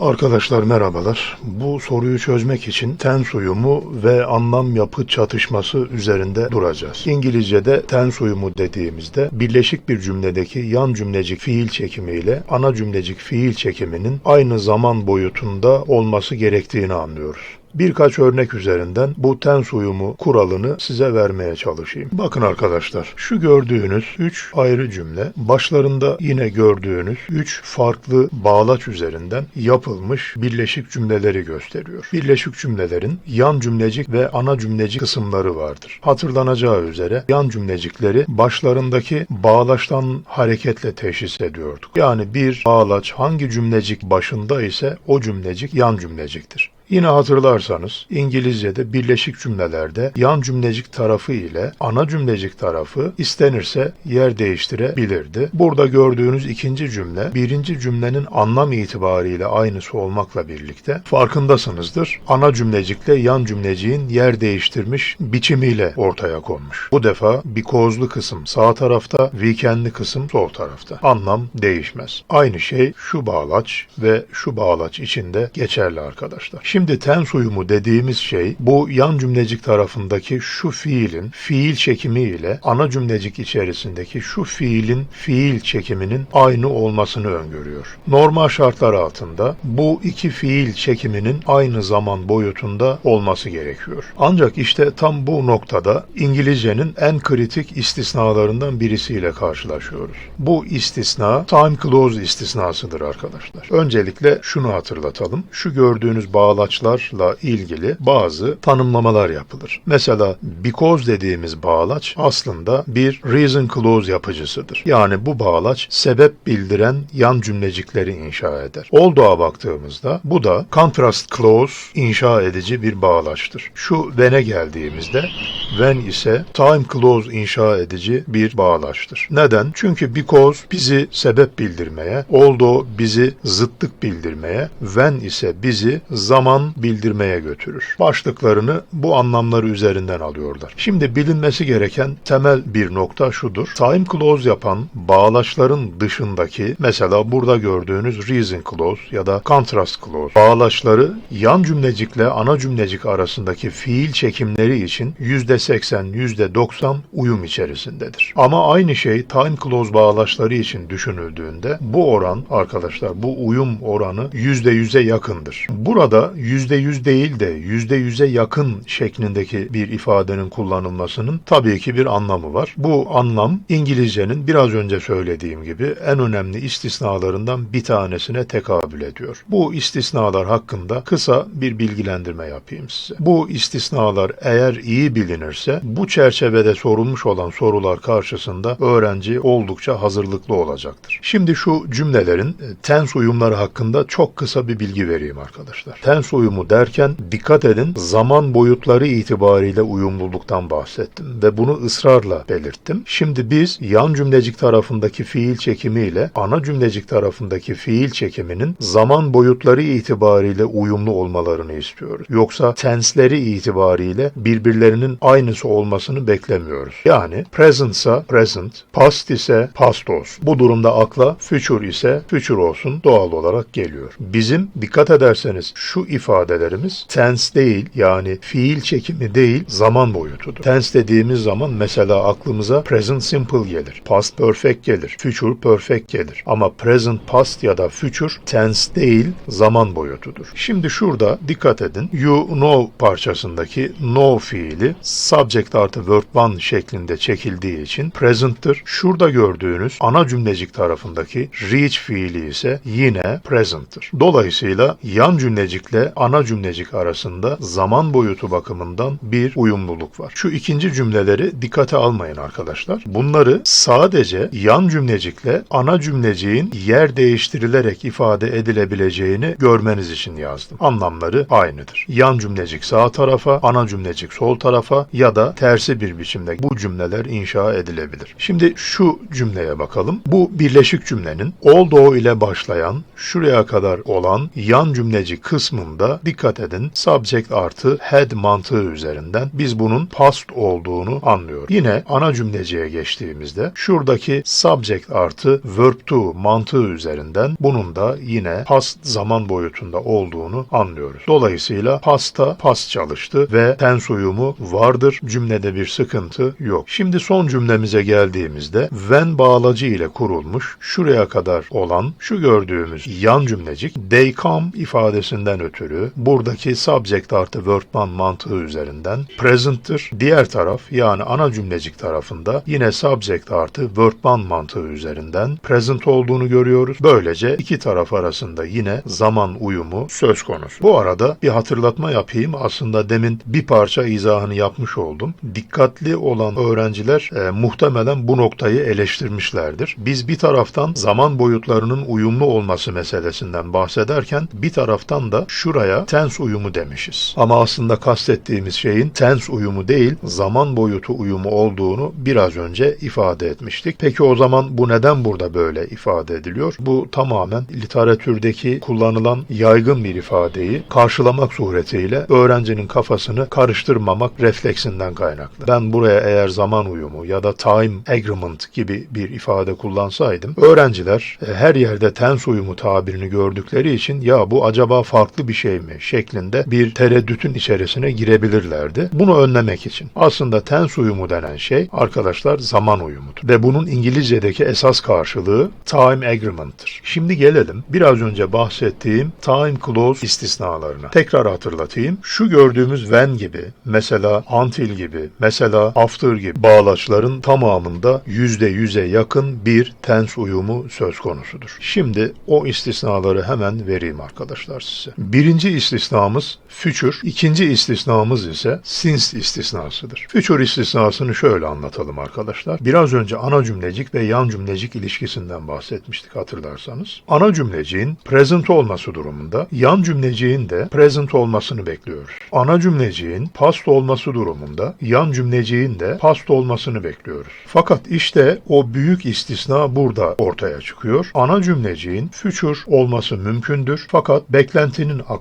Arkadaşlar merhabalar. Bu soruyu çözmek için tens uyumu ve anlam yapı çatışması üzerinde duracağız. İngilizce'de tens uyumu dediğimizde birleşik bir cümledeki yan cümlecik fiil çekimi ile ana cümlecik fiil çekiminin aynı zaman boyutunda olması gerektiğini anlıyoruz. Birkaç örnek üzerinden bu tens uyumu kuralını size vermeye çalışayım. Bakın arkadaşlar, şu gördüğünüz 3 ayrı cümle, başlarında yine gördüğünüz 3 farklı bağlaç üzerinden yapılmış birleşik cümleleri gösteriyor. Birleşik cümlelerin yan cümlecik ve ana cümlecik kısımları vardır. Hatırlanacağı üzere yan cümlecikleri başlarındaki bağlaçtan hareketle teşhis ediyorduk. Yani bir bağlaç hangi cümlecik başında ise o cümlecik yan cümleciktir. Yine hatırlarsanız İngilizce'de birleşik cümlelerde yan cümlecik tarafı ile ana cümlecik tarafı istenirse yer değiştirebilirdi. Burada gördüğünüz ikinci cümle birinci cümlenin anlam itibariyle aynısı olmakla birlikte farkındasınızdır. Ana cümlecikle yan cümleciğin yer değiştirmiş biçimiyle ortaya konmuş. Bu defa because'lu kısım sağ tarafta, weekend'li kısım sol tarafta. Anlam değişmez. Aynı şey şu bağlaç ve şu bağlaç içinde geçerli arkadaşlar. Şimdi tens uyumu dediğimiz şey bu yan cümlecik tarafındaki şu fiilin fiil çekimi ile ana cümlecik içerisindeki şu fiilin fiil çekiminin aynı olmasını öngörüyor. Normal şartlar altında bu iki fiil çekiminin aynı zaman boyutunda olması gerekiyor. Ancak işte tam bu noktada İngilizcenin en kritik istisnalarından birisiyle karşılaşıyoruz. Bu istisna time clause istisnasıdır arkadaşlar. Öncelikle şunu hatırlatalım. Şu gördüğünüz bağlaçlarla ilgili bazı tanımlamalar yapılır. Mesela because dediğimiz bağlaç aslında bir reason clause yapıcısıdır. Yani bu bağlaç sebep bildiren yan cümlecikleri inşa eder. Olduğa baktığımızda bu da contrast clause inşa edici bir bağlaçtır. Şu when'e geldiğimizde when ise time clause inşa edici bir bağlaçtır. Neden? Çünkü because bizi sebep bildirmeye, although bizi zıttık bildirmeye, when ise bizi zaman bildirmeye götürür. Başlıklarını bu anlamları üzerinden alıyorlar. Şimdi bilinmesi gereken temel bir nokta şudur. Time clause yapan bağlaçların dışındaki mesela burada gördüğünüz reason clause ya da contrast clause bağlaçları yan cümlecikle ana cümlecik arasındaki fiil çekimleri için %80, %90 uyum içerisindedir. Ama aynı şey time clause bağlaçları için düşünüldüğünde bu oran arkadaşlar bu uyum oranı %100'e yakındır. Burada %100 değil de %100'e yakın şeklindeki bir ifadenin kullanılmasının tabii ki bir anlamı var. Bu anlam İngilizcenin biraz önce söylediğim gibi en önemli istisnalarından bir tanesine tekabül ediyor. Bu istisnalar hakkında kısa bir bilgilendirme yapayım size. Bu istisnalar eğer iyi bilinirse bu çerçevede sorulmuş olan sorular karşısında öğrenci oldukça hazırlıklı olacaktır. Şimdi şu cümlelerin e, tens uyumları hakkında çok kısa bir bilgi vereyim arkadaşlar. Tens uyumu derken dikkat edin zaman boyutları itibariyle uyumluluktan bahsettim ve bunu ısrarla belirttim. Şimdi biz yan cümlecik tarafındaki fiil çekimi ile ana cümlecik tarafındaki fiil çekiminin zaman boyutları itibariyle uyumlu olmalarını istiyoruz. Yoksa tensleri itibariyle birbirlerinin aynısı olmasını beklemiyoruz. Yani present ise present, past ise past olsun. Bu durumda akla future ise future olsun doğal olarak geliyor. Bizim dikkat ederseniz şu ifadelerimiz tense değil yani fiil çekimi değil zaman boyutudur. Tense dediğimiz zaman mesela aklımıza present simple gelir, past perfect gelir, future perfect gelir. Ama present past ya da future tense değil zaman boyutudur. Şimdi şurada dikkat edin. You know parçasındaki know fiili subject artı verb one şeklinde çekildiği için present'tır. Şurada gördüğünüz ana cümlecik tarafındaki reach fiili ise yine present'tır. Dolayısıyla yan cümlecikle ana cümlecik arasında zaman boyutu bakımından bir uyumluluk var. Şu ikinci cümleleri dikkate almayın arkadaşlar. Bunları sadece yan cümlecikle ana cümleciğin yer değiştirilerek ifade edilebileceğini görmeniz için yazdım. Anlamları aynıdır. Yan cümlecik sağ tarafa, ana cümlecik sol tarafa ya da tersi bir biçimde bu cümleler inşa edilebilir. Şimdi şu cümleye bakalım. Bu birleşik cümlenin although ile başlayan şuraya kadar olan yan cümleci kısmında burada dikkat edin subject artı had mantığı üzerinden biz bunun past olduğunu anlıyoruz. Yine ana cümleciye geçtiğimizde şuradaki subject artı verb to mantığı üzerinden bunun da yine past zaman boyutunda olduğunu anlıyoruz. Dolayısıyla pasta past çalıştı ve tense uyumu vardır. Cümlede bir sıkıntı yok. Şimdi son cümlemize geldiğimizde when bağlacı ile kurulmuş şuraya kadar olan şu gördüğümüz yan cümlecik they come ifadesinden ötürü buradaki subject artı verb one mantığı üzerinden present'tır. Diğer taraf yani ana cümlecik tarafında yine subject artı verb one mantığı üzerinden present olduğunu görüyoruz. Böylece iki taraf arasında yine zaman uyumu söz konusu. Bu arada bir hatırlatma yapayım. Aslında demin bir parça izahını yapmış oldum. Dikkatli olan öğrenciler e, muhtemelen bu noktayı eleştirmişlerdir. Biz bir taraftan zaman boyutlarının uyumlu olması meselesinden bahsederken bir taraftan da şuraya tense uyumu demişiz. Ama aslında kastettiğimiz şeyin tense uyumu değil, zaman boyutu uyumu olduğunu biraz önce ifade etmiştik. Peki o zaman bu neden burada böyle ifade ediliyor? Bu tamamen literatürdeki kullanılan yaygın bir ifadeyi karşılamak suretiyle öğrencinin kafasını karıştırmamak refleksinden kaynaklı. Ben buraya eğer zaman uyumu ya da time agreement gibi bir ifade kullansaydım öğrenciler e, her yerde tense uyumu tabirini gördükleri için ya bu acaba farklı bir şey mi şeklinde bir tereddütün içerisine girebilirlerdi. Bunu önlemek için. Aslında tense uyumu denen şey arkadaşlar zaman uyumudur. Ve bunun İngilizce'deki esas karşılığı time agreement'tır. Şimdi gelelim biraz önce bahsettiğim time clause istisnalarına. Tekrar hatırlatayım. Şu gördüğümüz when gibi, mesela until gibi, mesela after gibi bağlaçların tamamında yüzde yüze yakın bir tense uyumu söz konusudur. Şimdi o istisnaları hemen vereyim arkadaşlar size. Birinci istisnamız future, ikinci istisnamız ise since istisnasıdır. Future istisnasını şöyle anlatalım arkadaşlar. Biraz önce ana cümlecik ve yan cümlecik ilişkisinden bahsetmiştik hatırlarsanız. Ana cümleciğin present olması durumunda yan cümleciğin de present olmasını bekliyoruz. Ana cümleciğin past olması durumunda yan cümleciğin de past olmasını bekliyoruz. Fakat işte o büyük istisna burada ortaya çıkıyor. Ana cümleciğin future olması mümkündür. Fakat beklentinin aksine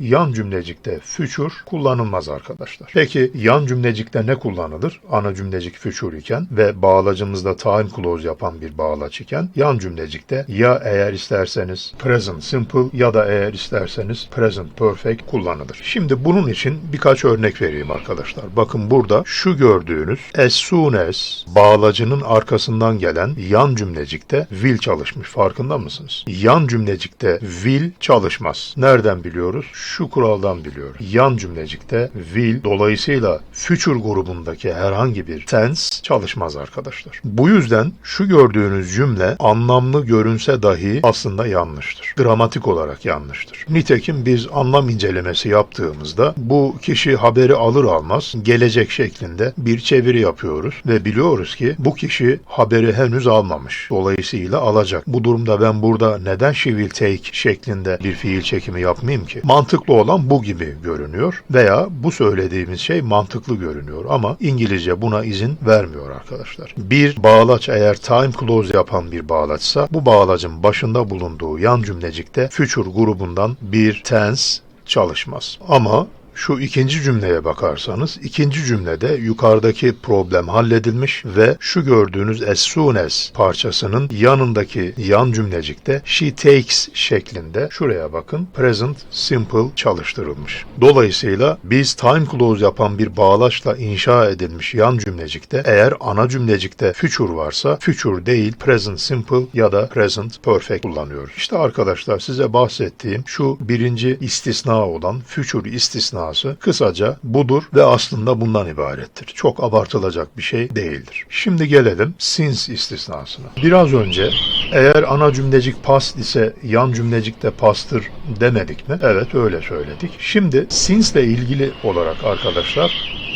yan cümlecikte future kullanılmaz arkadaşlar. Peki yan cümlecikte ne kullanılır? Ana cümlecik future iken ve bağlacımızda time clause yapan bir bağlaç iken yan cümlecikte ya eğer isterseniz present simple ya da eğer isterseniz present perfect kullanılır. Şimdi bunun için birkaç örnek vereyim arkadaşlar. Bakın burada şu gördüğünüz as soon as bağlacının arkasından gelen yan cümlecikte will çalışmış. Farkında mısınız? Yan cümlecikte will çalışmaz. Nereden biliyoruz? Şu kuraldan biliyoruz. Yan cümlecikte will dolayısıyla future grubundaki herhangi bir tense çalışmaz arkadaşlar. Bu yüzden şu gördüğünüz cümle anlamlı görünse dahi aslında yanlıştır. Gramatik olarak yanlıştır. Nitekim biz anlam incelemesi yaptığımızda bu kişi haberi alır almaz gelecek şeklinde bir çeviri yapıyoruz ve biliyoruz ki bu kişi haberi henüz almamış. Dolayısıyla alacak. Bu durumda ben burada neden she will take şeklinde bir fiil çekimi yapmayayım ki? Mantıklı olan bu gibi görünüyor veya bu söylediğimiz şey mantıklı görünüyor ama İngilizce buna izin vermiyor arkadaşlar. Bir bağlaç eğer time clause yapan bir bağlaçsa bu bağlacın başında bulunduğu yan cümlecikte future grubundan bir tense çalışmaz. Ama şu ikinci cümleye bakarsanız ikinci cümlede yukarıdaki problem halledilmiş ve şu gördüğünüz as soon as parçasının yanındaki yan cümlecikte she takes şeklinde şuraya bakın present simple çalıştırılmış. Dolayısıyla biz time clause yapan bir bağlaçla inşa edilmiş yan cümlecikte eğer ana cümlecikte future varsa future değil present simple ya da present perfect kullanıyoruz. İşte arkadaşlar size bahsettiğim şu birinci istisna olan future istisna manası kısaca budur ve aslında bundan ibarettir. Çok abartılacak bir şey değildir. Şimdi gelelim since istisnasına. Biraz önce eğer ana cümlecik past ise yan cümlecik de pastır demedik mi? Evet öyle söyledik. Şimdi since ile ilgili olarak arkadaşlar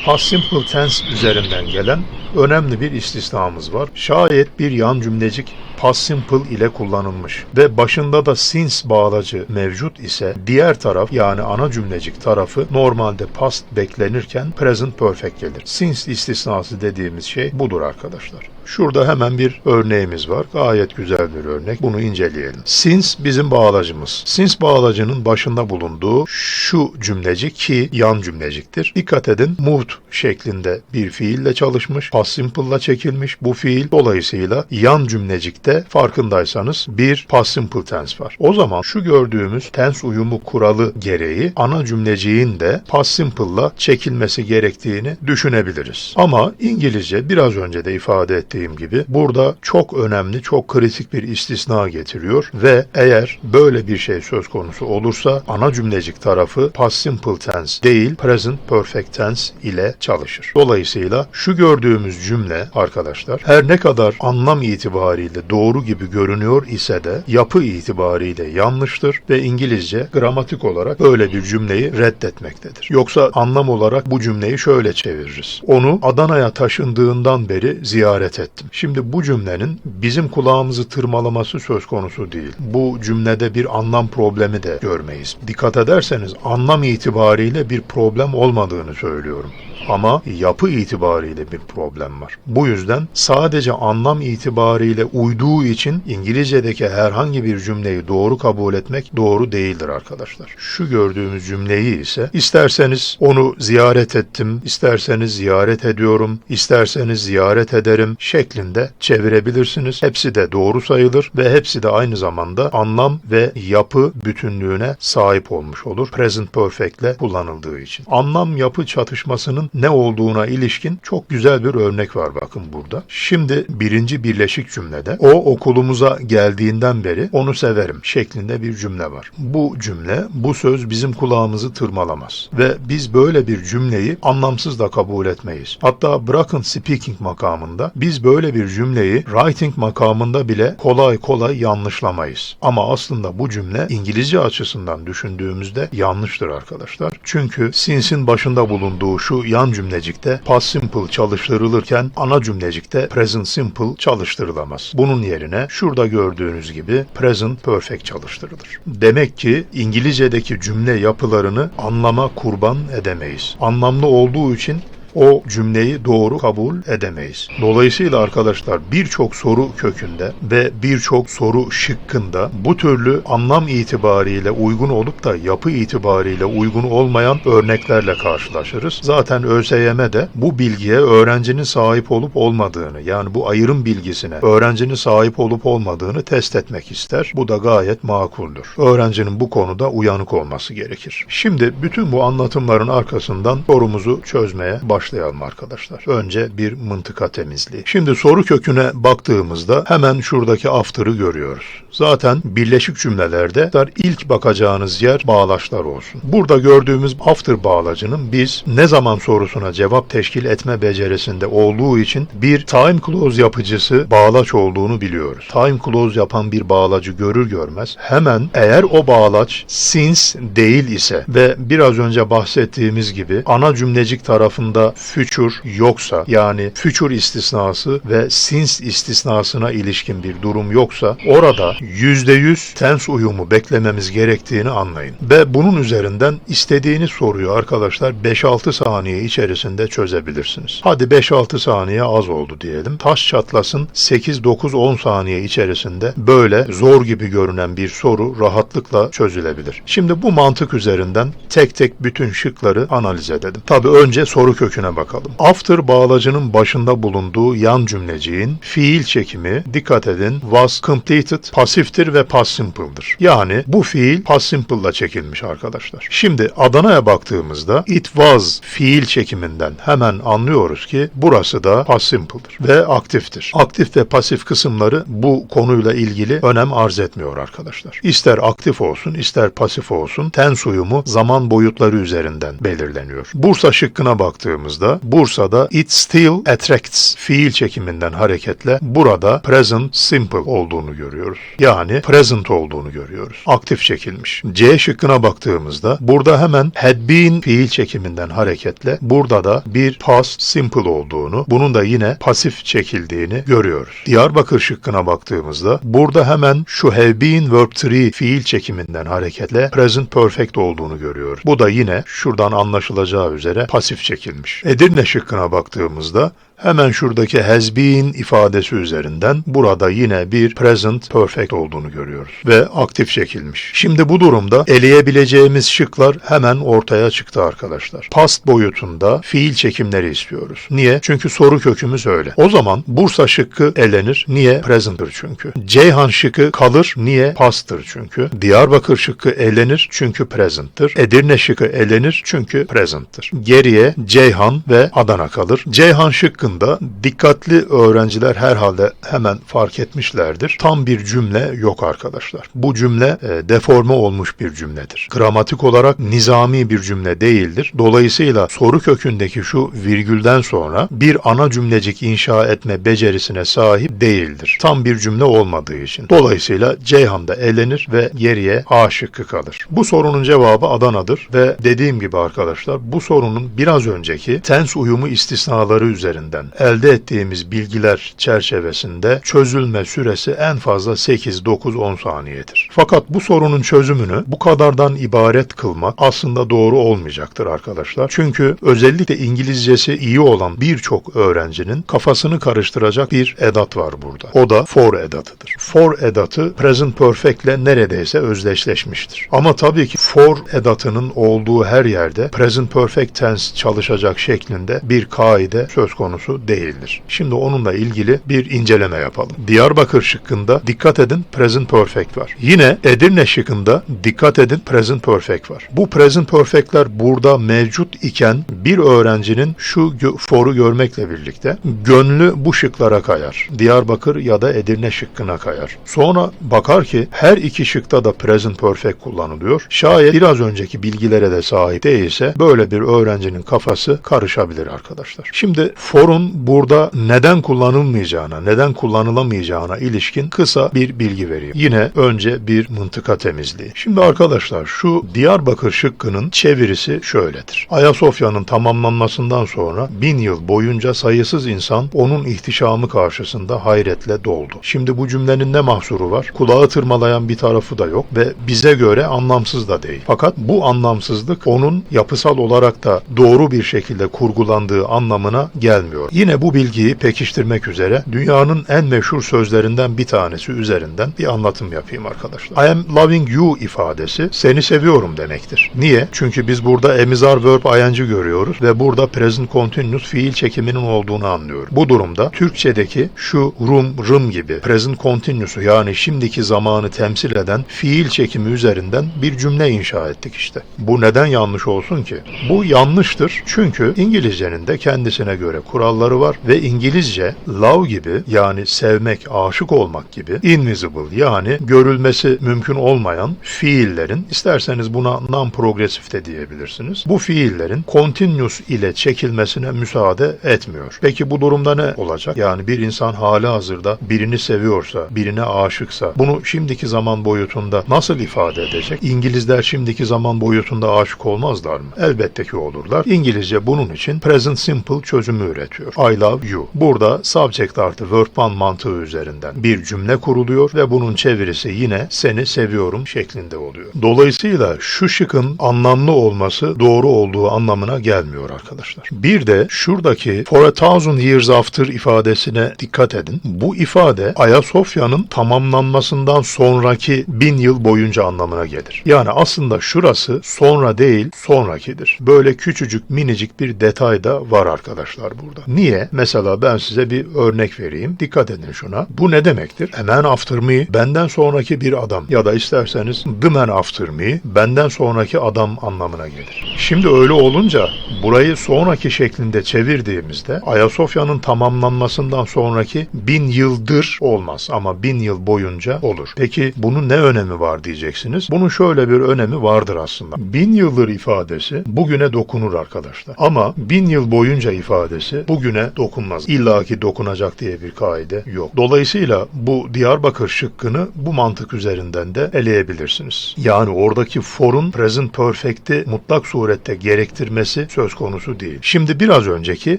past simple tense üzerinden gelen önemli bir istisnamız var. Şayet bir yan cümlecik past simple ile kullanılmış ve başında da since bağlacı mevcut ise diğer taraf yani ana cümlecik tarafı normalde past beklenirken present perfect gelir. Since istisnası dediğimiz şey budur arkadaşlar. Şurada hemen bir örneğimiz var. Gayet güzel bir örnek. Bunu inceleyelim. Since bizim bağlacımız. Since bağlacının başında bulunduğu şu cümlecik ki yan cümleciktir. Dikkat edin moved şeklinde bir fiille çalışmış. Past simple'la çekilmiş bu fiil. Dolayısıyla yan cümlecikte farkındaysanız bir past simple tense var. O zaman şu gördüğümüz tense uyumu kuralı gereği ana cümleciğin de past simple'la çekilmesi gerektiğini düşünebiliriz. Ama İngilizce biraz önce de ifade ettiğim gibi burada çok önemli, çok kritik bir istisna getiriyor ve eğer böyle bir şey söz konusu olursa ana cümlecik tarafı past simple tense değil present perfect tense ile çalışır. Dolayısıyla şu gördüğümüz cümle arkadaşlar her ne kadar anlam itibariyle doğru gibi görünüyor ise de yapı itibariyle yanlıştır ve İngilizce gramatik olarak böyle bir cümleyi reddetmektedir. Yoksa anlam olarak bu cümleyi şöyle çeviririz. Onu Adana'ya taşındığından beri ziyaret ettim. Şimdi bu cümlenin bizim kulağımızı tırmalaması söz konusu değil. Bu cümlede bir anlam problemi de görmeyiz. Dikkat ederseniz anlam itibariyle bir problem olmadığını söylüyorum. Ama yapı itibariyle bir problem var. Bu yüzden sadece anlam itibariyle uyduğu için İngilizce'deki herhangi bir cümleyi doğru kabul etmek doğru değildir arkadaşlar. Şu gördüğümüz cümleyi ise isterseniz onu ziyaret ettim, isterseniz ziyaret ediyorum, isterseniz ziyaret ederim şeklinde çevirebilirsiniz. Hepsi de doğru sayılır ve hepsi de aynı zamanda anlam ve yapı bütünlüğüne sahip olmuş olur. Present perfect ile kullanıldığı için. Anlam yapı çatışmasının ne olduğuna ilişkin çok güzel bir örnek var bakın burada. Şimdi birinci birleşik cümlede o okulumuza geldiğinden beri onu severim şeklinde bir cümle var. Bu cümle, bu söz bizim kulağımızı tırmalamaz ve biz böyle bir cümleyi anlamsız da kabul etmeyiz. Hatta bırakın speaking makamında biz böyle bir cümleyi writing makamında bile kolay kolay yanlışlamayız. Ama aslında bu cümle İngilizce açısından düşündüğümüzde yanlıştır arkadaşlar. Çünkü since'in başında bulunduğu şu yan cümlecikte past simple çalıştırılırken ana cümlecikte present simple çalıştırılamaz. Bunun yerine şurada gördüğünüz gibi present perfect çalıştırılır. Demek ki İngilizce'deki cümle yapılarını anlama kurban edemeyiz. Anlamlı olduğu için o cümleyi doğru kabul edemeyiz. Dolayısıyla arkadaşlar birçok soru kökünde ve birçok soru şıkkında bu türlü anlam itibariyle uygun olup da yapı itibariyle uygun olmayan örneklerle karşılaşırız. Zaten ÖSYM de bu bilgiye öğrencinin sahip olup olmadığını yani bu ayrım bilgisine öğrencinin sahip olup olmadığını test etmek ister. Bu da gayet makuldür. Öğrencinin bu konuda uyanık olması gerekir. Şimdi bütün bu anlatımların arkasından sorumuzu çözmeye başlayalım başlayalım arkadaşlar. Önce bir mıntıka temizliği. Şimdi soru köküne baktığımızda hemen şuradaki after'ı görüyoruz. Zaten birleşik cümlelerde ilk bakacağınız yer bağlaçlar olsun. Burada gördüğümüz after bağlacının biz ne zaman sorusuna cevap teşkil etme becerisinde olduğu için bir time clause yapıcısı bağlaç olduğunu biliyoruz. Time clause yapan bir bağlacı görür görmez hemen eğer o bağlaç since değil ise ve biraz önce bahsettiğimiz gibi ana cümlecik tarafında future yoksa yani future istisnası ve since istisnasına ilişkin bir durum yoksa orada %100 tense uyumu beklememiz gerektiğini anlayın. Ve bunun üzerinden istediğiniz soruyu arkadaşlar 5-6 saniye içerisinde çözebilirsiniz. Hadi 5-6 saniye az oldu diyelim. Taş çatlasın 8-9-10 saniye içerisinde böyle zor gibi görünen bir soru rahatlıkla çözülebilir. Şimdi bu mantık üzerinden tek tek bütün şıkları analiz edelim. Tabi önce soru köküne bakalım. After bağlacının başında bulunduğu yan cümleciğin fiil çekimi dikkat edin was completed pasiftir ve past simple'dır. Yani bu fiil past simple'la çekilmiş arkadaşlar. Şimdi Adana'ya baktığımızda it was fiil çekiminden hemen anlıyoruz ki burası da past simple'dır ve aktiftir. Aktif ve pasif kısımları bu konuyla ilgili önem arz etmiyor arkadaşlar. İster aktif olsun ister pasif olsun tense uyumu zaman boyutları üzerinden belirleniyor. Bursa şıkkına baktığımızda baktığımızda Bursa'da it still attracts fiil çekiminden hareketle burada present simple olduğunu görüyoruz. Yani present olduğunu görüyoruz. Aktif çekilmiş. C şıkkına baktığımızda burada hemen had been fiil çekiminden hareketle burada da bir past simple olduğunu, bunun da yine pasif çekildiğini görüyoruz. Diyarbakır şıkkına baktığımızda burada hemen şu have been verb 3 fiil çekiminden hareketle present perfect olduğunu görüyoruz. Bu da yine şuradan anlaşılacağı üzere pasif çekilmiş. Edirne şıkkına baktığımızda Hemen şuradaki has been ifadesi üzerinden burada yine bir present perfect olduğunu görüyoruz ve aktif çekilmiş. Şimdi bu durumda eleyebileceğimiz şıklar hemen ortaya çıktı arkadaşlar. Past boyutunda fiil çekimleri istiyoruz. Niye? Çünkü soru kökümüz öyle. O zaman Bursa şıkkı elenir. Niye? Present'tır çünkü. Ceyhan şıkkı kalır. Niye? Past'tır çünkü. Diyarbakır şıkkı elenir çünkü present'tır. Edirne şıkkı elenir çünkü present'tır. Geriye Ceyhan ve Adana kalır. Ceyhan şıkkı hakkında dikkatli öğrenciler herhalde hemen fark etmişlerdir. Tam bir cümle yok arkadaşlar. Bu cümle e, deforme olmuş bir cümledir. Gramatik olarak nizami bir cümle değildir. Dolayısıyla soru kökündeki şu virgülden sonra bir ana cümlecik inşa etme becerisine sahip değildir. Tam bir cümle olmadığı için. Dolayısıyla Ceyhan'da elenir ve geriye A şıkkı kalır. Bu sorunun cevabı Adana'dır ve dediğim gibi arkadaşlar bu sorunun biraz önceki tens uyumu istisnaları üzerinden elde ettiğimiz bilgiler çerçevesinde çözülme süresi en fazla 8, 9, 10 saniyedir. Fakat bu sorunun çözümünü bu kadardan ibaret kılmak aslında doğru olmayacaktır arkadaşlar. Çünkü özellikle İngilizcesi iyi olan birçok öğrencinin kafasını karıştıracak bir edat var burada. O da for edatıdır. For edatı present perfect ile neredeyse özdeşleşmiştir. Ama tabii ki for edatının olduğu her yerde present perfect tense çalışacak şeklinde bir kaide söz konusu değildir. Şimdi onunla ilgili bir inceleme yapalım. Diyarbakır şıkkında dikkat edin present perfect var. Yine Edirne şıkkında dikkat edin present perfect var. Bu present perfectler burada mevcut iken bir öğrencinin şu foru görmekle birlikte gönlü bu şıklara kayar. Diyarbakır ya da Edirne şıkkına kayar. Sonra bakar ki her iki şıkta da present perfect kullanılıyor. Şayet biraz önceki bilgilere de sahip değilse böyle bir öğrencinin kafası karışabilir arkadaşlar. Şimdi forun burada neden kullanılmayacağına, neden kullanılamayacağına ilişkin kısa bir bilgi vereyim. Yine önce bir mıntıka temizliği. Şimdi arkadaşlar şu Diyarbakır şıkkının çevirisi şöyledir. Ayasofya'nın tamamlanmasından sonra bin yıl boyunca sayısız insan onun ihtişamı karşısında hayretle doldu. Şimdi bu cümlenin ne mahsuru var? Kulağı tırmalayan bir tarafı da yok ve bize göre anlamsız da değil. Fakat bu anlamsızlık onun yapısal olarak da doğru bir şekilde kurgulandığı anlamına gelmiyor. Yine bu bilgiyi pekiştirmek üzere dünyanın en meşhur sözlerinden bir tanesi üzerinden bir anlatım yapayım arkadaşlar. I am loving you ifadesi seni seviyorum demektir. Niye? Çünkü biz burada emizar verb ing görüyoruz ve burada present continuous fiil çekiminin olduğunu anlıyoruz. Bu durumda Türkçedeki şu rum, rım gibi present continuous'u yani şimdiki zamanı temsil eden fiil çekimi üzerinden bir cümle inşa ettik işte. Bu neden yanlış olsun ki? Bu yanlıştır çünkü İngilizcenin de kendisine göre kuralları var ve İngilizce love gibi yani sevmek, aşık olmak gibi invisible yani görülmesi mümkün olmayan fiillerin isterseniz buna non-progresif de diyebilirsiniz. Bu fiillerin continuous ile çekilmesine müsaade etmiyor. Peki bu durumda ne olacak? Yani bir insan hali hazırda birini seviyorsa, birine aşıksa bunu şimdiki zaman boyutunda nasıl ifade edecek? İngilizler şimdiki zaman boyutunda aşık olmazlar mı? Elbette ki olurlar. İngilizce bunun için present simple çözümü üretiyor. I love you. Burada subject artı verb one mantığı üzerinden bir cümle kuruluyor ve bunun çevirisi yine seni seviyorum şeklinde oluyor. Dolayısıyla şu şıkın anlamlı olması doğru olduğu anlamına gelmiyor arkadaşlar. Bir de şuradaki for a thousand years after ifadesine dikkat edin. Bu ifade Ayasofya'nın tamamlanmasından sonraki bin yıl boyunca anlamına gelir. Yani aslında şurası sonra değil sonrakidir. Böyle küçücük minicik bir detay da var arkadaşlar burada. Niye? Mesela ben size bir örnek vereyim. Dikkat edin şuna. Bu ne demektir? Man after me, benden sonraki bir adam ya da isterseniz the man after me, benden sonraki adam anlamına gelir. Şimdi öyle olunca burayı sonraki şeklinde çevirdiğimizde Ayasofya'nın tamamlanmasından sonraki bin yıldır olmaz ama bin yıl boyunca olur. Peki bunun ne önemi var diyeceksiniz. Bunun şöyle bir önemi vardır aslında. Bin yıldır ifadesi bugüne dokunur arkadaşlar. Ama bin yıl boyunca ifadesi bugüne dokunmaz. İlla ki dokunacak diye bir kaide yok. Dolayısıyla bu Diyarbakır şıkkını bu mantık üzerinden de eleyebilirsiniz. Yani oradaki for'un present perfect'i mutlak surette gerektirmesi söz konusu değil. Şimdi biraz önceki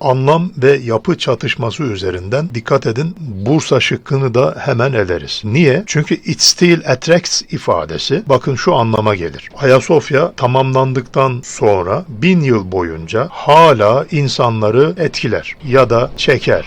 anlam ve yapı çatışması üzerinden dikkat edin Bursa şıkkını da hemen eleriz. Niye? Çünkü it still attracts ifadesi bakın şu anlama gelir. Ayasofya tamamlandıktan sonra bin yıl boyunca hala insanları etkiler ya da çeker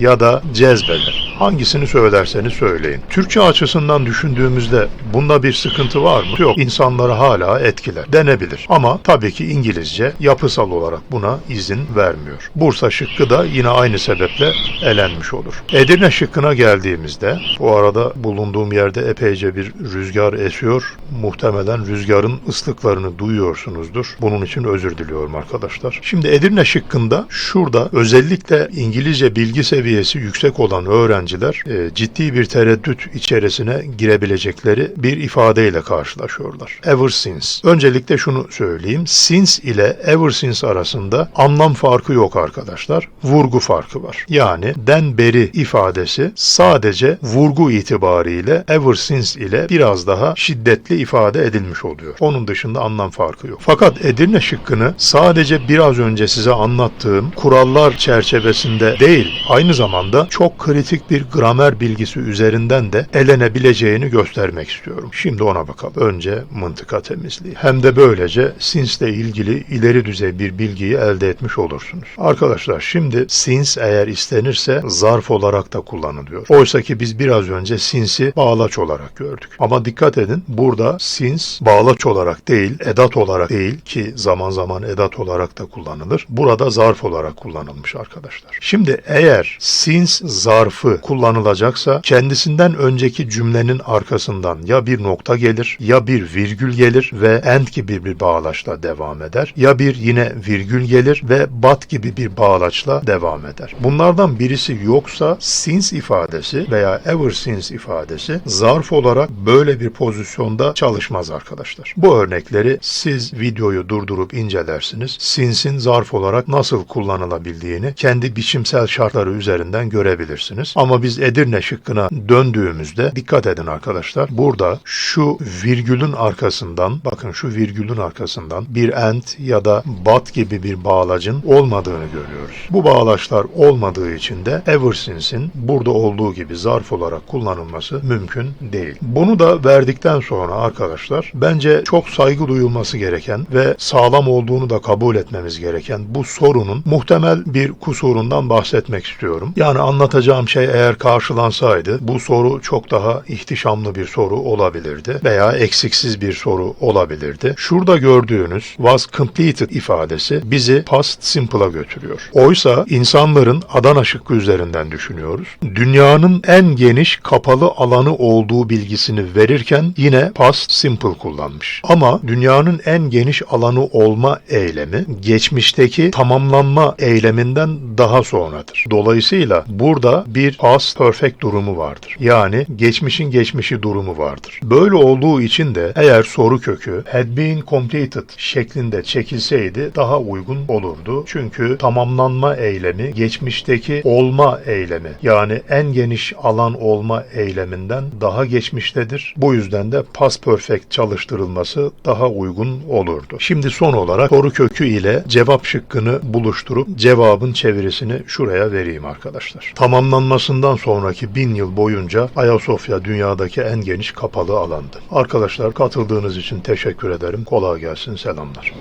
ya da cezbeder. Hangisini söylerseniz söyleyin. Türkçe açısından düşündüğümüzde bunda bir sıkıntı var mı? Yok. İnsanları hala etkiler. Denebilir. Ama tabii ki İngilizce yapısal olarak buna izin vermiyor. Bursa şıkkı da yine aynı sebeple elenmiş olur. Edirne şıkkına geldiğimizde bu arada bulunduğum yerde epeyce bir rüzgar esiyor. Muhtemelen rüzgarın ıslıklarını duyuyorsunuzdur. Bunun için özür diliyorum arkadaşlar. Şimdi Edirne şıkkında şurada özellikle İngilizce bilgi seviyesi yüksek olan öğrenciler e, ciddi bir tereddüt içerisine girebilecekleri bir ifadeyle karşılaşıyorlar. Ever since. Öncelikle şunu söyleyeyim. Since ile ever since arasında anlam farkı yok arkadaşlar. Vurgu farkı var. Yani den beri ifadesi sadece vurgu itibariyle ever since ile biraz daha şiddetli ifade edilmiş oluyor. Onun dışında anlam farkı yok. Fakat Edirne şıkkını sadece biraz önce size anlattığım kurallar çerçevesinde değil, aynı zamanda çok kritik bir gramer bilgisi üzerinden de elenebileceğini göstermek istiyorum. Şimdi ona bakalım. Önce mıntıka temizliği. Hem de böylece since ile ilgili ileri düzey bir bilgiyi elde etmiş olursunuz. Arkadaşlar şimdi since eğer istenirse zarf olarak da kullanılıyor. Oysa ki biz biraz önce since'i bağlaç olarak gördük. Ama dikkat edin burada since bağlaç olarak değil, edat olarak değil ki zaman zaman edat olarak da kullanılır. Burada zarf olarak kullanılmış arkadaşlar. Şimdi eğer since zarfı kullanılacaksa kendisinden önceki cümlenin arkasından ya bir nokta gelir ya bir virgül gelir ve and gibi bir bağlaçla devam eder ya bir yine virgül gelir ve but gibi bir bağlaçla devam eder. Bunlardan birisi yoksa since ifadesi veya ever since ifadesi zarf olarak böyle bir pozisyonda çalışmaz arkadaşlar. Bu örnekleri siz videoyu durdurup incelersiniz. Since'in zarf olarak nasıl kullanılabildiğini kendi biçimsel şartları üzerinden görebilirsiniz. Ama biz Edirne şıkkına döndüğümüzde dikkat edin arkadaşlar. Burada şu virgülün arkasından bakın şu virgülün arkasından bir and ya da but gibi bir bağlacın olmadığını görüyoruz. Bu bağlaçlar olmadığı için de ever since'in burada olduğu gibi zarf olarak kullanılması mümkün değil. Bunu da verdikten sonra arkadaşlar bence çok saygı duyulması gereken ve sağlam olduğunu da kabul etmemiz gereken bu sorunun muhtemel bir kusurundan bahsetmek istiyorum. Yani anlatacağım şey eğer karşılansaydı bu soru çok daha ihtişamlı bir soru olabilirdi veya eksiksiz bir soru olabilirdi. Şurada gördüğünüz was completed ifadesi bizi past simple'a götürüyor. Oysa insanların Adana şıkkı üzerinden düşünüyoruz. Dünyanın en geniş kapalı alanı olduğu bilgisini verirken yine past simple kullanmış. Ama dünyanın en geniş alanı olma eylemi geçmişteki tamamlanma eyleminden daha sonradır. Dolayısıyla burada bir past perfect durumu vardır. Yani geçmişin geçmişi durumu vardır. Böyle olduğu için de eğer soru kökü had been completed şeklinde çekilseydi daha uygun olurdu. Çünkü tamamlanma eylemi geçmişteki olma eylemi yani en geniş alan olma eyleminden daha geçmiştedir. Bu yüzden de past perfect çalıştırılması daha uygun olurdu. Şimdi son olarak soru kökü ile cevap şıkkını buluşturup cevabın çevirisini şuraya vereyim arkadaşlar. Tamamlanmasından sonraki bin yıl boyunca Ayasofya dünyadaki en geniş kapalı alandı. Arkadaşlar katıldığınız için teşekkür ederim. Kolay gelsin. Selamlar.